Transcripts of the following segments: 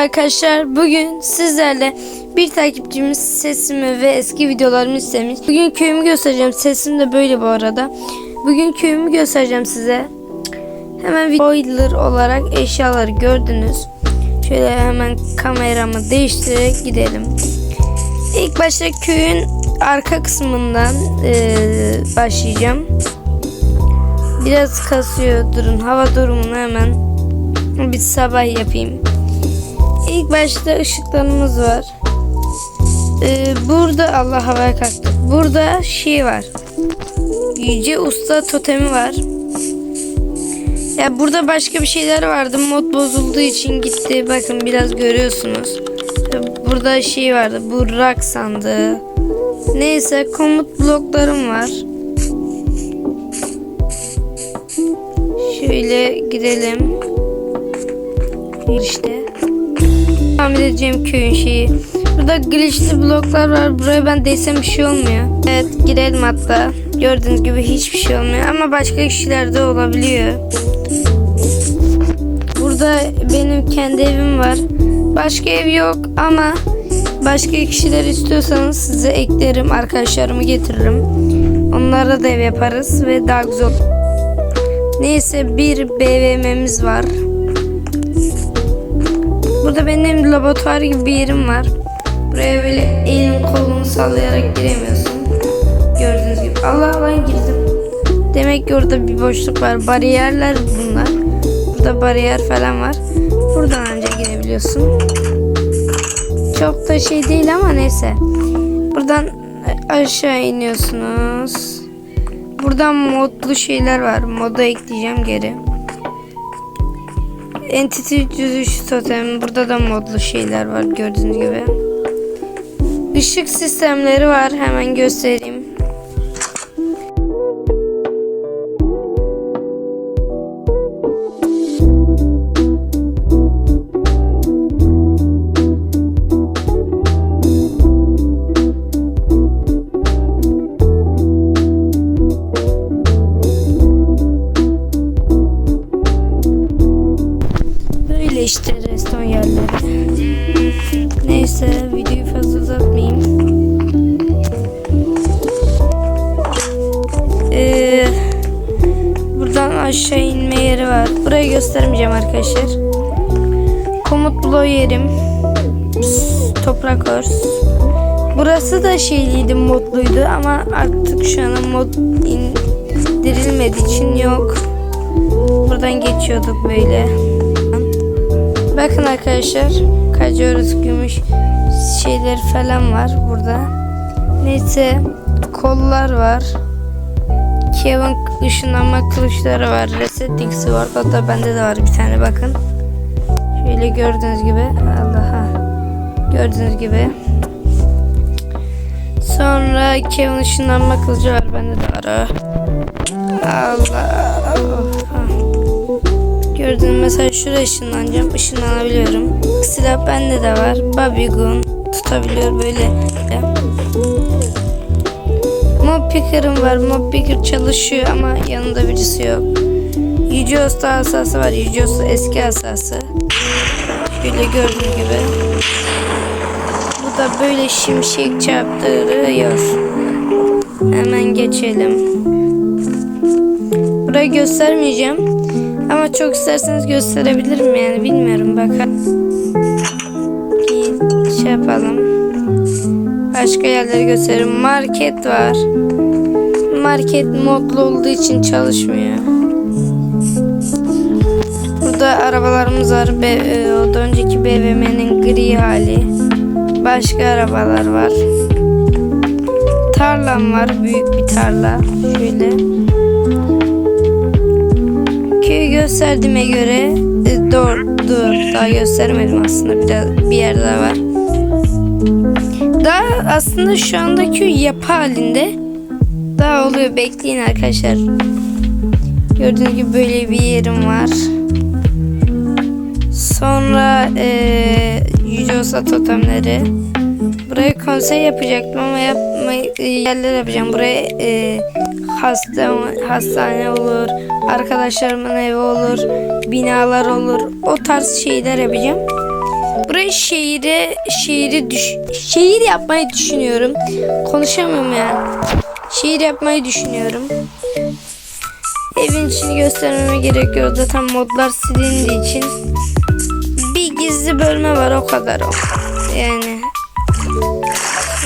arkadaşlar. Bugün sizlerle bir takipçimiz sesimi ve eski videolarımı istemiş. Bugün köyümü göstereceğim. Sesim de böyle bu arada. Bugün köyümü göstereceğim size. Hemen spoiler olarak eşyaları gördünüz. Şöyle hemen kameramı değiştirerek gidelim. İlk başta köyün arka kısmından eee, başlayacağım. Biraz kasıyor durun. Hava durumunu hemen bir sabah yapayım. İlk başta ışıklarımız var. Ee, burada Allah havaya kalktı. Burada şey var. Yüce Usta totemi var. Ya burada başka bir şeyler vardı. Mod bozulduğu için gitti. Bakın biraz görüyorsunuz. Burada şey vardı. Bu rak sandığı. Neyse komut bloklarım var. Şöyle gidelim. İşte. Tahmin edeceğim köyün şeyi. Burada glitchli bloklar var. Buraya ben desem bir şey olmuyor. Evet girelim hatta. Gördüğünüz gibi hiçbir şey olmuyor. Ama başka kişilerde olabiliyor. Burada benim kendi evim var. Başka ev yok ama başka kişiler istiyorsanız size eklerim. Arkadaşlarımı getiririm. Onlara da ev yaparız ve daha güzel. Neyse bir BVM'miz var. Burada benim laboratuvar gibi bir yerim var. Buraya böyle elin kolunu sallayarak giremiyorsun. Gördüğünüz gibi. Allah Allah girdim. Demek ki orada bir boşluk var. Bariyerler bunlar. Burada bariyer falan var. Buradan ancak girebiliyorsun. Çok da şey değil ama neyse. Buradan aşağı iniyorsunuz. Buradan modlu şeyler var. Moda ekleyeceğim geri. Entity 303 totem. Burada da modlu şeyler var gördüğünüz gibi. Işık sistemleri var. Hemen göstereyim. Neyse videoyu fazla uzatmayayım. Ee, buradan aşağı inme yeri var. Burayı göstermeyeceğim arkadaşlar. Komut bloğu yerim. Pss, Toprak örs. Burası da şeyliydi modluydu ama artık şu an mod indirilmediği için yok. Buradan geçiyorduk böyle. Bakın arkadaşlar kaçıyoruz gümüş şeyler falan var burada. Neyse kollar var. Kevin ışınlanma kılıçları var. Resetting sword o da bende de var bir tane bakın. Şöyle gördüğünüz gibi Allah'a gördüğünüz gibi. Sonra Kevin ışınlanma kılıcı var bende de var. Allah. Gördüğünüz mesela şuraya ışınlanacağım. Işınlanabiliyorum. Silah bende de var. Babigun tutabiliyor böyle. Mob picker'ım var. Mob picker çalışıyor ama yanında birisi yok. Yüce Usta asası var. Yüce Usta eski asası. Şöyle gördüğünüz gibi. Bu da böyle şimşek çarptırıyor. Hemen geçelim. Burayı göstermeyeceğim. Ama çok isterseniz gösterebilirim yani bilmiyorum bakın. Bir şey yapalım. Başka yerleri göstereyim. Market var. Market modlu olduğu için çalışmıyor. Burada arabalarımız var. Be, e, o da önceki BVM'nin gri hali. Başka arabalar var. Tarlam var. Büyük bir tarla. Şöyle gösterdiğime göre e, doğru, daha göstermedim aslında biraz bir yer daha var. Daha aslında şu anda köy yapı halinde. Daha oluyor bekleyin arkadaşlar. Gördüğünüz gibi böyle bir yerim var. Sonra e, Yüce Osa totemleri. Buraya konsey yapacaktım ama yapma, yerler yapacağım. Buraya e, hasta, hastane olur, arkadaşlarımın evi olur, binalar olur. O tarz şeyler yapacağım. Şöyle şehire şehri düş şehir yapmayı düşünüyorum. Konuşamıyorum ya. Şehir yapmayı düşünüyorum. Evin içini göstermeme gerek yok. Zaten modlar silindiği için bir gizli bölme var o kadar o. Yani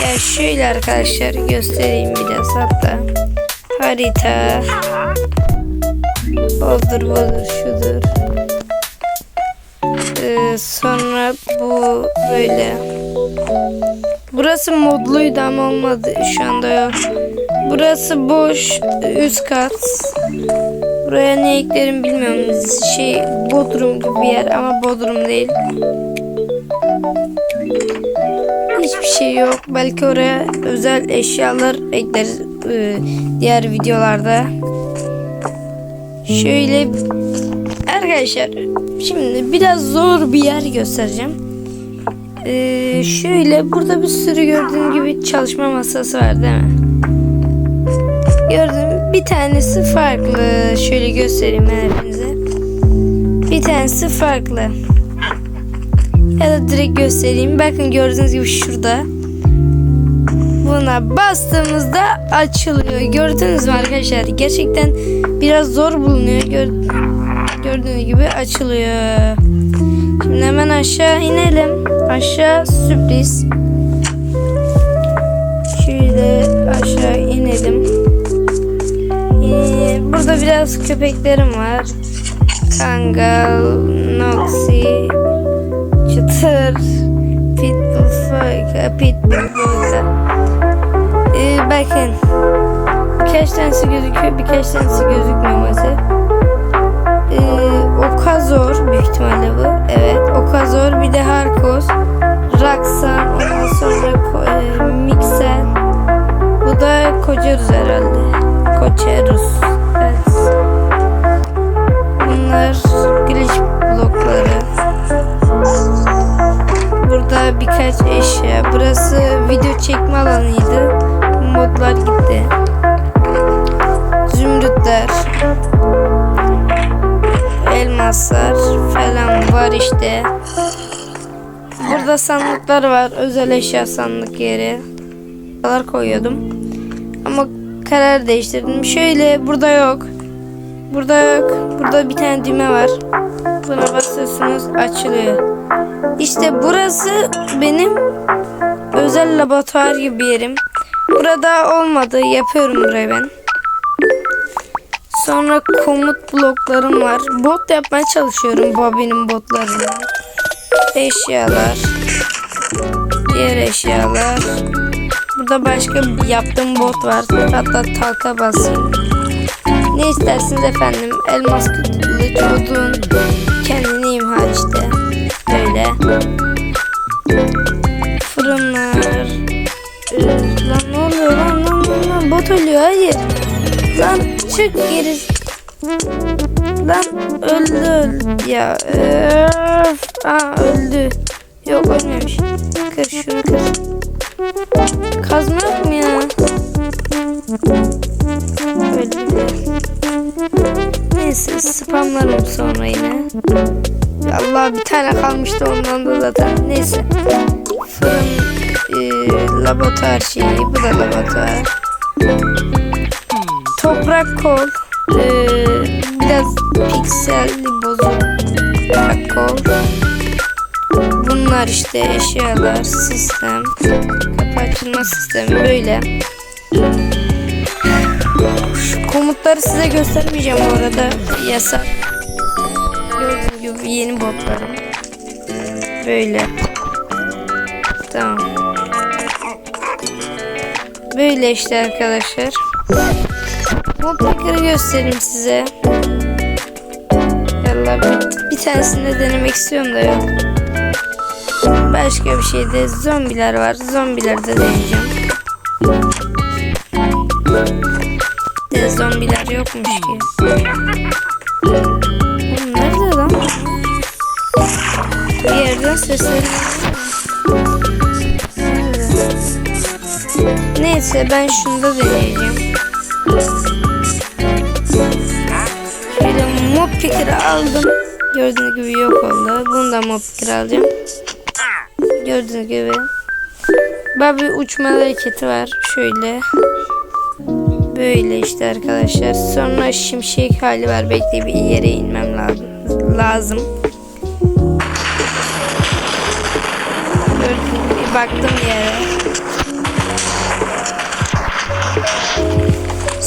ya şöyle arkadaşlar göstereyim biraz hatta. Harita. Odur budur şudur. Ee, sonra bu böyle. Burası modluydu ama olmadı. Şu anda yok. Burası boş. Üst kat. Buraya ne eklerim bilmiyorum. Şey Bodrum gibi bir yer ama Bodrum değil. Hiçbir şey yok. Belki oraya özel eşyalar ekleriz e, diğer videolarda. Şöyle arkadaşlar şimdi biraz zor bir yer göstereceğim. Ee, şöyle burada bir sürü gördüğün gibi çalışma masası var değil mi? Gördüm bir tanesi farklı. Şöyle göstereyim ben hepinize. Bir tanesi farklı. Ya da direkt göstereyim. Bakın gördüğünüz gibi şurada. Buna bastığımızda açılıyor. Gördünüz mü arkadaşlar? Gerçekten biraz zor bulunuyor. Gör, gördüğünüz gibi açılıyor. Şimdi hemen aşağı inelim. Aşağı sürpriz. Şöyle aşağı inelim. Ee, burada biraz köpeklerim var. Kangal, Noxy, Çıtır, Pitbull, Pitbull, Foyka. Ee, bakın. Birkaç tanesi gözüküyor, birkaç tanesi gözükmüyor maalesef. Ee, Okazor büyük ihtimalle bu. Evet, Okazor bir de Harkos. Raksan, ondan sonra e, Mixel. Bu da Kocarus herhalde. Koçerus. Evet. Bunlar glitch blokları. Burada birkaç eşya. Burası video çekme alanıydı. Modlar gitti. Zümrütler. Elmaslar falan var işte. Burada sandıklar var. Özel eşya sandık yeri. Buralar koyuyordum. Ama karar değiştirdim. Şöyle burada yok. Burada yok. Burada bir tane düğme var. Buna basıyorsunuz açılıyor. İşte burası benim özel laboratuvar gibi yerim. Burada olmadı. Yapıyorum burayı ben. Sonra komut bloklarım var. Bot yapmaya çalışıyorum Bobby'nin botlarını. Eşyalar. Diğer eşyalar. Burada başka yaptığım bot var. Hatta talka basayım. Ne istersiniz efendim? Elmas odun. Kendini imha işte. Böyle. Lan lan bot ölüyor hayır. Lan çık geri. Lan öldü öldü. Ya öf. Aa öldü. Yok ölmemiş. Kır şunu kır. Kazma yok mu ya? Öldü. Neyse spamlarım sonra yine. Allah bir tane kalmıştı ondan da zaten. Neyse. Fırın e, laboratuvar şeyi. Bu da laboratuvar. Toprak kol. E, biraz pikselli bozuk. Toprak kol. Bunlar işte eşyalar, sistem. Kapı açılma sistemi böyle. Komutları size göstermeyeceğim bu arada. Yasak. Gördüğünüz gibi yeni botlarım. Böyle. Tamam. Böyle işte arkadaşlar. Modları göstereyim size. Yallah bir, bir tanesini de denemek istiyorum da yok. Başka bir şeyde zombiler var. Zombiler de deneyeceğim. De zombiler yokmuş ki. Oğlum nerede lan? Bir yerden sesleri Neyse ben şunu da deneyeceğim. Şöyle mob picker aldım. Gördüğünüz gibi yok oldu. Bunu da mob picker alacağım. Gördüğünüz gibi. Bak bir uçma hareketi var. Şöyle. Böyle işte arkadaşlar. Sonra şimşek hali var. Bekle bir yere inmem lazım. lazım. Gördüğünüz gibi baktım yere.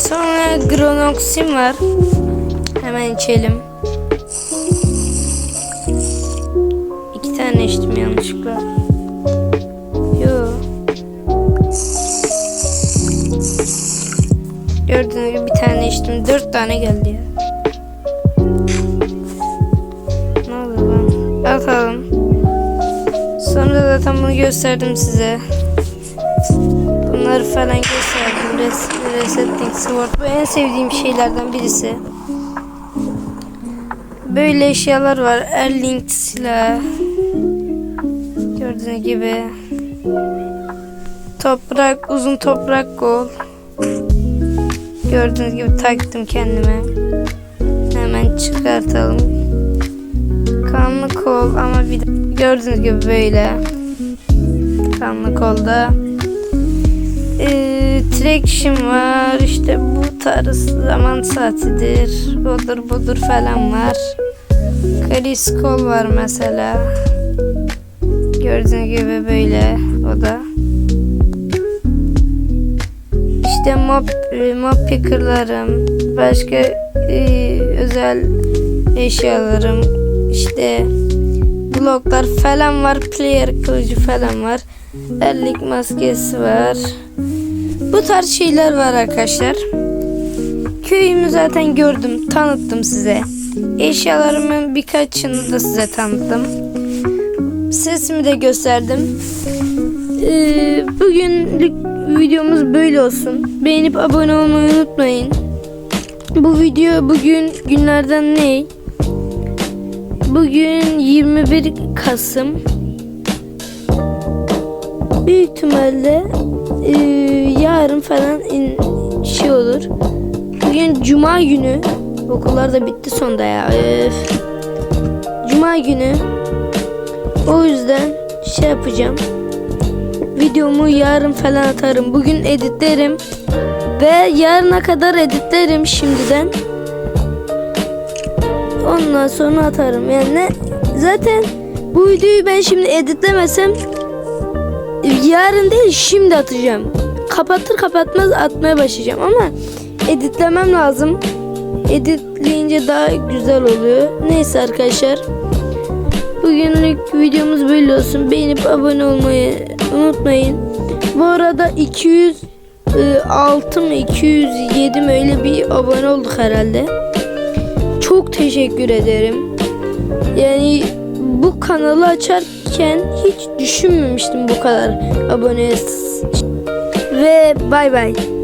Sonra Gronoxin var. Hemen içelim. İki tane içtim yanlışlıkla. Yo. Gördüğünüz gibi bir tane içtim. Dört tane geldi ya. Ne oldu lan? Atalım. Sonra zaten bunu gösterdim size. Bunları falan gösterdim. Res Resetting Sword. Bu en sevdiğim şeylerden birisi. Böyle eşyalar var. Erling silah. Gördüğünüz gibi. Toprak, uzun toprak kol. Gördüğünüz gibi taktım kendime. Hemen çıkartalım. Kanlı kol ama bir gördüğünüz gibi böyle. Kanlı kolda. Ee, traction var. İşte bu tarz zaman saatidir. Budur budur falan var. Karis kol var mesela. Gördüğünüz gibi böyle o da. İşte mob, e, mob picker'larım, başka e, özel eşyalarım, işte bloklar falan var, player kılıcı falan var, erlik maskesi var. Bu tarz şeyler var arkadaşlar. Köyümü zaten gördüm, tanıttım size. Eşyalarımın birkaçını da size tanıttım. Sesimi de gösterdim. Ee, bugünlük videomuz böyle olsun. Beğenip abone olmayı unutmayın. Bu video bugün günlerden ne? Bugün 21 Kasım. Büyük ihtimalle e, yarın falan in, şey olur. Bugün Cuma günü. Okullar da bitti sonda ya. Öf. Cuma günü. O yüzden şey yapacağım videomu yarın falan atarım. Bugün editlerim ve yarına kadar editlerim şimdiden. Ondan sonra atarım. Yani ne, zaten bu videoyu ben şimdi editlemesem yarın değil şimdi atacağım. Kapatır kapatmaz atmaya başlayacağım ama editlemem lazım. Editleyince daha güzel oluyor. Neyse arkadaşlar. Bugünlük videomuz böyle olsun. Beğenip abone olmayı unutmayın. Bu arada 206 mı 207 mi öyle bir abone olduk herhalde. Çok teşekkür ederim. Yani bu kanalı açarken hiç düşünmemiştim bu kadar abone. Ve bay bay.